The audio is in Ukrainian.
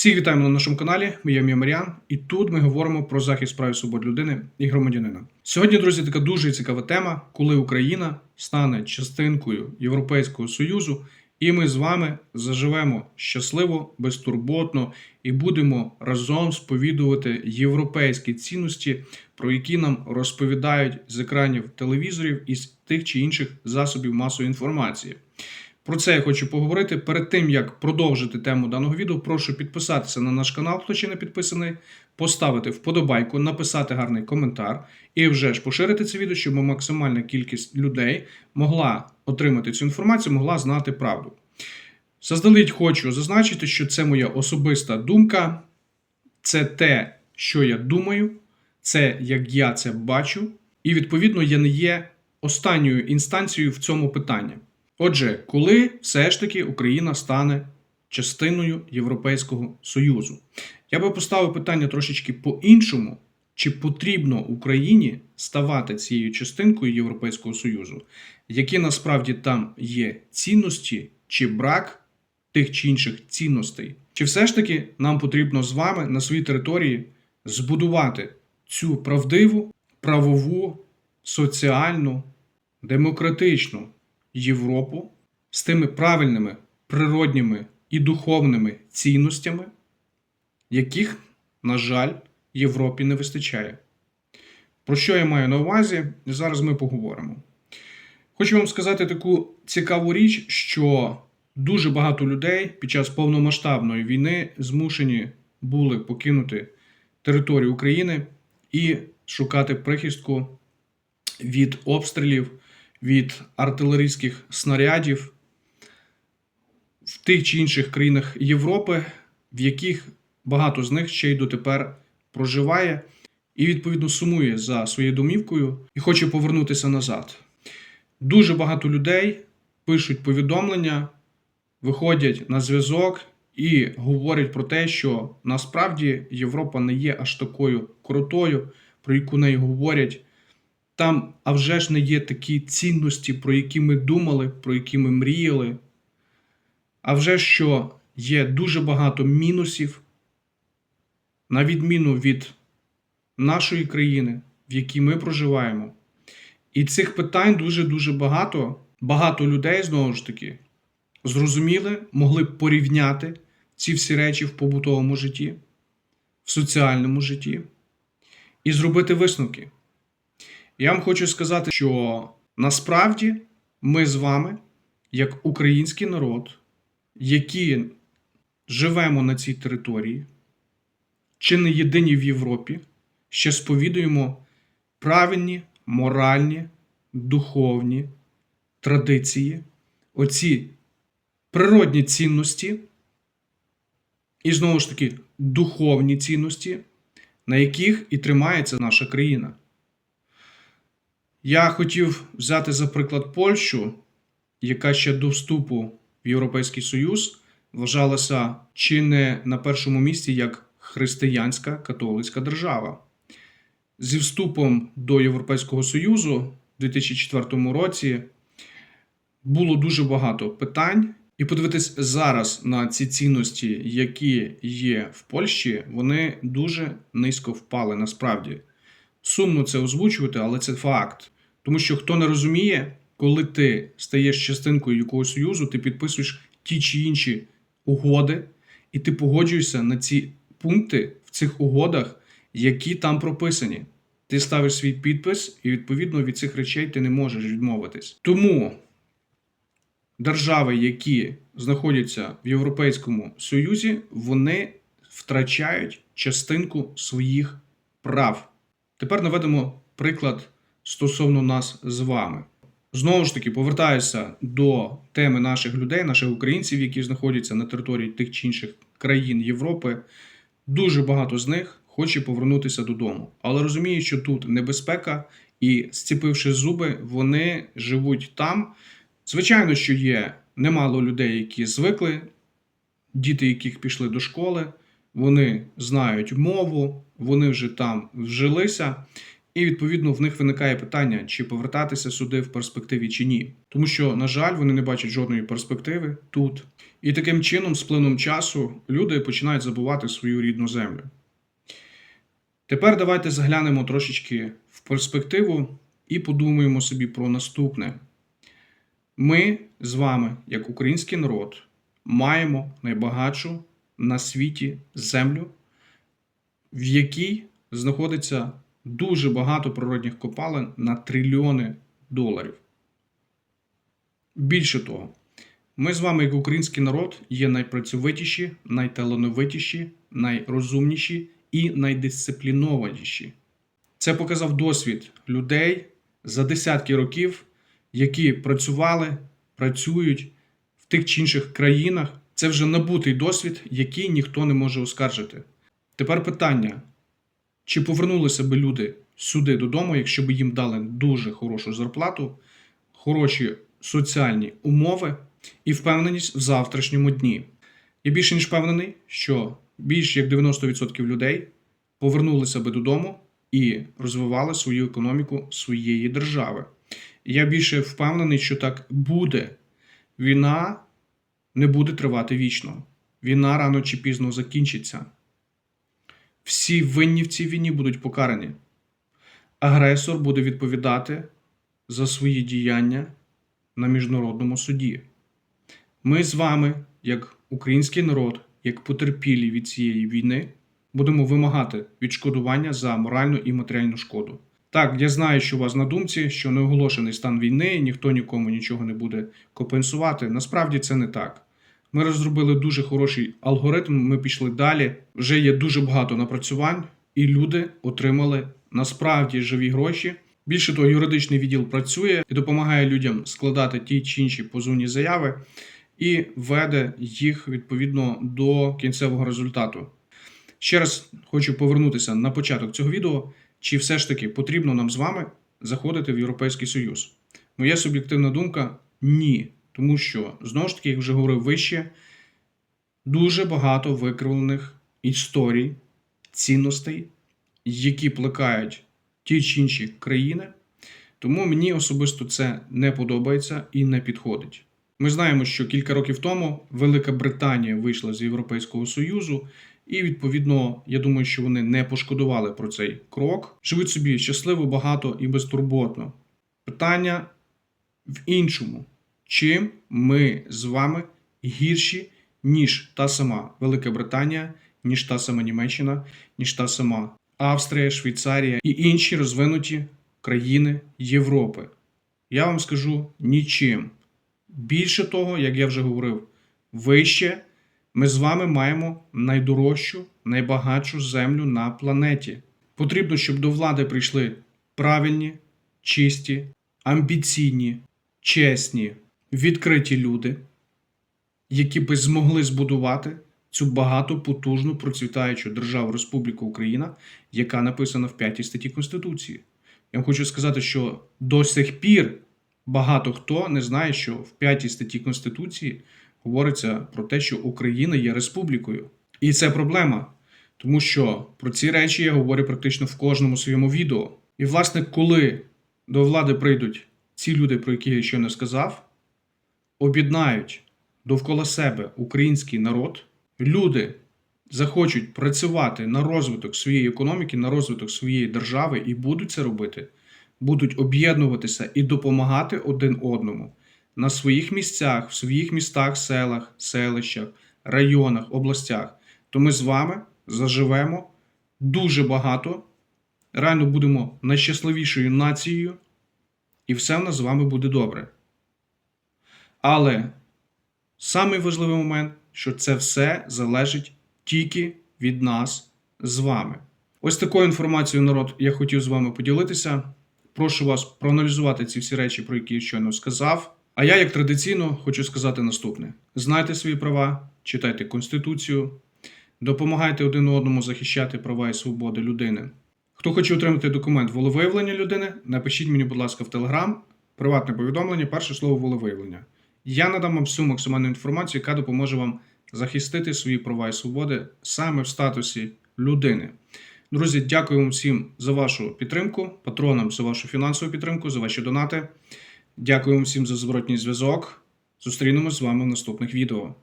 Всіх вітаємо на нашому каналі. Я Мія Маріан, і тут ми говоримо про захист прав і свобод людини і громадянина. Сьогодні, друзі, така дуже цікава тема, коли Україна стане частинкою Європейського Союзу, і ми з вами заживемо щасливо, безтурботно і будемо разом сповідувати європейські цінності, про які нам розповідають з екранів телевізорів і з тих чи інших засобів масової інформації. Про це я хочу поговорити. Перед тим як продовжити тему даного відео, прошу підписатися на наш канал, хто ще не підписаний, поставити вподобайку, написати гарний коментар і вже ж поширити це відео, щоб максимальна кількість людей могла отримати цю інформацію, могла знати правду. Заздалегідь хочу зазначити, що це моя особиста думка, це те, що я думаю, це як я це бачу, і відповідно я не є останньою інстанцією в цьому питанні. Отже, коли все ж таки Україна стане частиною Європейського Союзу, я би поставив питання трошечки по-іншому, чи потрібно Україні ставати цією частинкою Європейського Союзу, які насправді там є цінності чи брак тих чи інших цінностей, чи все ж таки нам потрібно з вами на своїй території збудувати цю правдиву, правову, соціальну, демократичну Європу з тими правильними природніми і духовними цінностями, яких, на жаль, Європі не вистачає. Про що я маю на увазі? Зараз ми поговоримо. Хочу вам сказати таку цікаву річ, що дуже багато людей під час повномасштабної війни змушені були покинути територію України і шукати прихистку від обстрілів від артилерійських снарядів в тих чи інших країнах Європи, в яких багато з них ще й дотепер проживає і, відповідно, сумує за своєю домівкою і хоче повернутися назад. Дуже багато людей пишуть повідомлення, виходять на зв'язок і говорять про те, що насправді Європа не є аж такою крутою, про яку неї говорять. Там, а вже ж не є такі цінності, про які ми думали, про які ми мріяли. А вже що є дуже багато мінусів, на відміну від нашої країни, в якій ми проживаємо. І цих питань дуже-дуже багато. Багато людей, знову ж таки, зрозуміли, могли б порівняти ці всі речі в побутовому житті, в соціальному житті і зробити висновки. Я вам хочу сказати, що насправді ми з вами, як український народ, які живемо на цій території, чи не єдині в Європі, ще сповідуємо правильні, моральні, духовні традиції, оці природні цінності, і знову ж таки духовні цінності, на яких і тримається наша країна. Я хотів взяти за приклад Польщу, яка ще до вступу в Європейський Союз вважалася чи не на першому місці як християнська католицька держава. Зі вступом до Європейського Союзу в 2004 році було дуже багато питань. І подивитись зараз на ці цінності, які є в Польщі, вони дуже низько впали насправді. Сумно це озвучувати, але це факт. Тому що хто не розуміє, коли ти стаєш частинкою якогось союзу, ти підписуєш ті чи інші угоди, і ти погоджуєшся на ці пункти в цих угодах, які там прописані. Ти ставиш свій підпис, і відповідно від цих речей ти не можеш відмовитись. Тому держави, які знаходяться в Європейському Союзі, вони втрачають частинку своїх прав. Тепер наведемо приклад стосовно нас з вами. Знову ж таки, повертаюся до теми наших людей, наших українців, які знаходяться на території тих чи інших країн Європи. Дуже багато з них хоче повернутися додому, але розуміють, що тут небезпека, і зціпивши зуби, вони живуть там. Звичайно, що є немало людей, які звикли, діти, яких пішли до школи, вони знають мову, вони вже там вжилися. І відповідно в них виникає питання, чи повертатися сюди в перспективі чи ні. Тому що, на жаль, вони не бачать жодної перспективи тут. І таким чином, з плином часу, люди починають забувати свою рідну землю. Тепер давайте заглянемо трошечки в перспективу і подумаємо собі про наступне. Ми з вами, як український народ, маємо найбагатшу на світі землю, в якій знаходиться дуже багато природних копалин на трильйони доларів. Більше того, ми з вами, як український народ, є найпрацьовитіші, найталановитіші, найрозумніші і найдисциплінованіші. Це показав досвід людей за десятки років, які працювали, працюють в тих чи інших країнах. Це вже набутий досвід, який ніхто не може оскаржити. Тепер питання: чи повернулися би люди сюди додому, якщо б їм дали дуже хорошу зарплату, хороші соціальні умови і впевненість в завтрашньому дні? Я більше ніж впевнений, що більш як 90% людей повернулися би додому і розвивали свою економіку своєї держави. Я більше впевнений, що так буде. Війна не буде тривати вічно. Війна рано чи пізно закінчиться. Всі винні в цій війні будуть покарані. Агресор буде відповідати за свої діяння на міжнародному суді. Ми з вами, як український народ, як потерпілі від цієї війни, будемо вимагати відшкодування за моральну і матеріальну шкоду. Так, я знаю, що у вас на думці, що не оголошений стан війни, ніхто нікому нічого не буде компенсувати. Насправді це не так. Ми розробили дуже хороший алгоритм, ми пішли далі. Вже є дуже багато напрацювань, і люди отримали насправді живі гроші. Більше того, юридичний відділ працює і допомагає людям складати ті чи інші позовні заяви і веде їх відповідно до кінцевого результату. Ще раз хочу повернутися на початок цього відео. Чи все ж таки потрібно нам з вами заходити в Європейський Союз? Моя суб'єктивна думка ні. Тому що, знову ж таки, як вже говорив вище, дуже багато викривлених історій, цінностей, які плекають ті чи інші країни. Тому мені особисто це не подобається і не підходить. Ми знаємо, що кілька років тому Велика Британія вийшла з Європейського Союзу, і відповідно, я думаю, що вони не пошкодували про цей крок. Живуть собі щасливо, багато і безтурботно. Питання в іншому чим ми з вами гірші, ніж та сама Велика Британія, ніж та сама Німеччина, ніж та сама Австрія, Швейцарія і інші розвинуті країни Європи. Я вам скажу нічим. Більше того, як я вже говорив, вище ми з вами маємо найдорожчу, найбагатшу землю на планеті. Потрібно, щоб до влади прийшли правильні, чисті, амбіційні, чесні, відкриті люди, які би змогли збудувати цю багату, потужну, процвітаючу державу Республіку Україна, яка написана в п'ятій статті Конституції. Я вам хочу сказати, що до сих пір багато хто не знає, що в п'ятій статті Конституції говориться про те, що Україна є республікою. І це проблема, тому що про ці речі я говорю практично в кожному своєму відео. І, власне, коли до влади прийдуть ці люди, про які я щойно сказав, об'єднають довкола себе український народ, люди захочуть працювати на розвиток своєї економіки, на розвиток своєї держави і будуть це робити, будуть об'єднуватися і допомагати один одному на своїх місцях, в своїх містах, селах, селищах, районах, областях, то ми з вами заживемо дуже багато. Реально будемо найщасливішою нацією, і все в нас з вами буде добре. Але самий важливий момент, що це все залежить тільки від нас з вами. Ось такою інформацією, народ, я хотів з вами поділитися. Прошу вас проаналізувати ці всі речі, про які я щойно сказав. А я, як традиційно, хочу сказати наступне: знайте свої права, читайте Конституцію, допомагайте один одному захищати права і свободи людини. Хто хоче отримати документ волевиявлення людини, напишіть мені, будь ласка, в Телеграм, приватне повідомлення, перше слово волевиявлення. Я надам вам всю максимальну інформацію, яка допоможе вам захистити свої права і свободи саме в статусі людини. Друзі, дякую вам всім за вашу підтримку, патронам за вашу фінансову підтримку, за ваші донати. Дякую вам всім за зворотній зв'язок. Зустрінемось з вами в наступних відео.